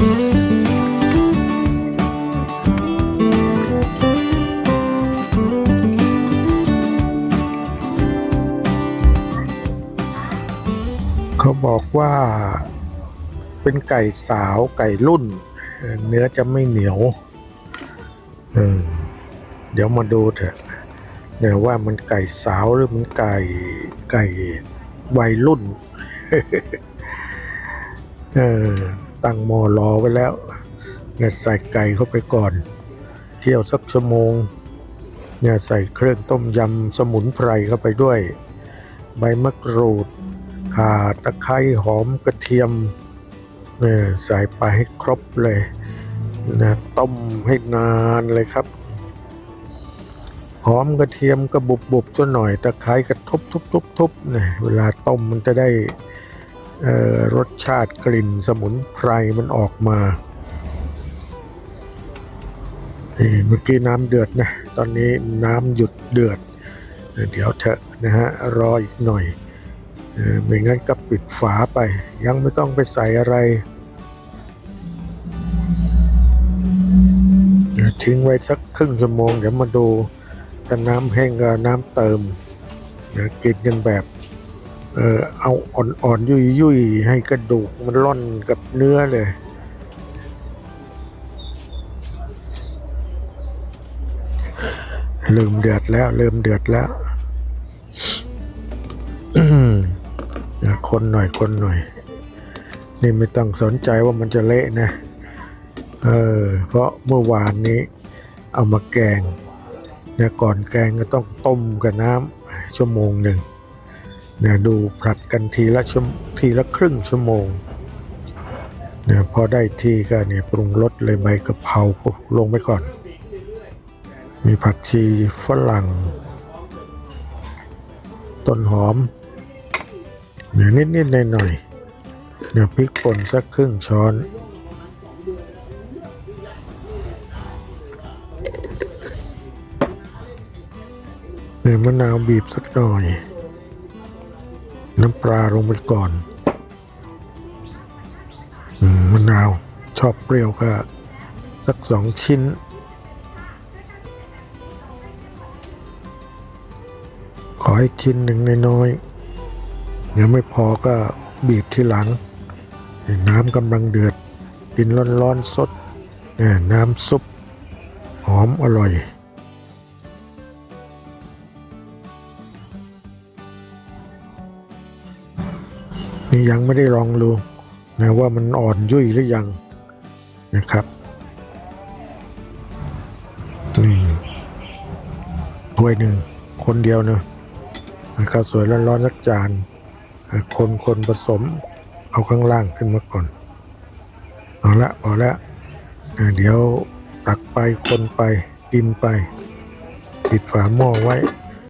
เขาบอกว่าเป็นไก่สาวไก่รุ่น เนื้อจะไม่เหนียวเออเดี๋ยวมาดูเถอะเดี๋ยวว่ามันไก่สาวหรือมันไก่ไก่วัยรุ่น เออ ตั้งหม้อรอไว้แล้วเนี่ยใส่ไก่เข้าไปก่อนเคี่ยวสักชั่วโมงเนี่ยใส่เครื่องต้มยำสมุนไพรเข้าไปด้วย ใบมะกรูดข่าตะไคร้หอมกระเทียมเนี่ยใส่ไปให้ครบเลยนะต้มให้นานเลยครับ หอมกระเทียมก็บุบบุบๆซะหน่อยตะไคร้ก็ทุบทุบทุบทุบเนี่ยเวลาต้มมันจะได้ รสชาติกลิ่นสมุนไพรมันออกมานี่เมื่อกี้น้ำเดือดนะ ตอนนี้น้ำหยุดเดือด เดี๋ยวเถอะนะฮะ รออีกหน่อยออไม่งั้นก็ปิดฝาไป ยังไม่ต้องไปใส่อะไร ทิ้งไว้สักครึ่งชั่วโมง เดี๋ยวมาดูถ้าน้ำแห้งก็น้ำเติมเดี๋ยวกินกันแบบ เออเอาอ่อนๆ ยุ่ยๆให้กระดูกมันร่อนกับเนื้อเลยเริ่มเดือดแล้วเริ่มเดือดแล้วคนหน่อยคนหน่อย นี่ไม่ต้องสนใจว่ามันจะเละนะ เออ เพราะเมื่อวานนี้ เอามาแกงเนี่ยก่อนแกงก็ต้องต้มกับน้ำชั่วโมงหนึ่ง เนี่ยดูผลัดกันทีละชั่วทีละครึ่งชั่วโมงเนี่ยพอได้ที่ก็เนี่ยปรุงรสเลยใบกะเพราลงไปก่อน มีผักชีฝรั่ง ต้นหอมเนี่ยนิดๆหน่อยๆเนี่ยพริกป่นสักครึ่งช้อนเนี่ยมะนาวบีบสักหน่อย น้ำปลาลงไปก่อนมะนาวชอบเปรี้ยวก็สักสองชิ้น ขอให้ชิ้นหนึ่งน้อยๆยังไม่พอก็บีบทีหลัง น้ำกำลังเดือด กินร้อนๆสดเนี่ยน้ำซุป หอมอร่อย นี่ยังไม่ได้ลองดูนะว่ามันอ่อนยุ่ยหรือยังนะครับนี่ถ้วยหนึ่งคนเดียวเนะข้าวสวยร้อนๆสักจาน คนคนผสมเอาข้างล่างขึ้นมาก่อนเอาละพอละเดี๋ยวตักไปคนไปกินไปปิดฝาหม้อไว้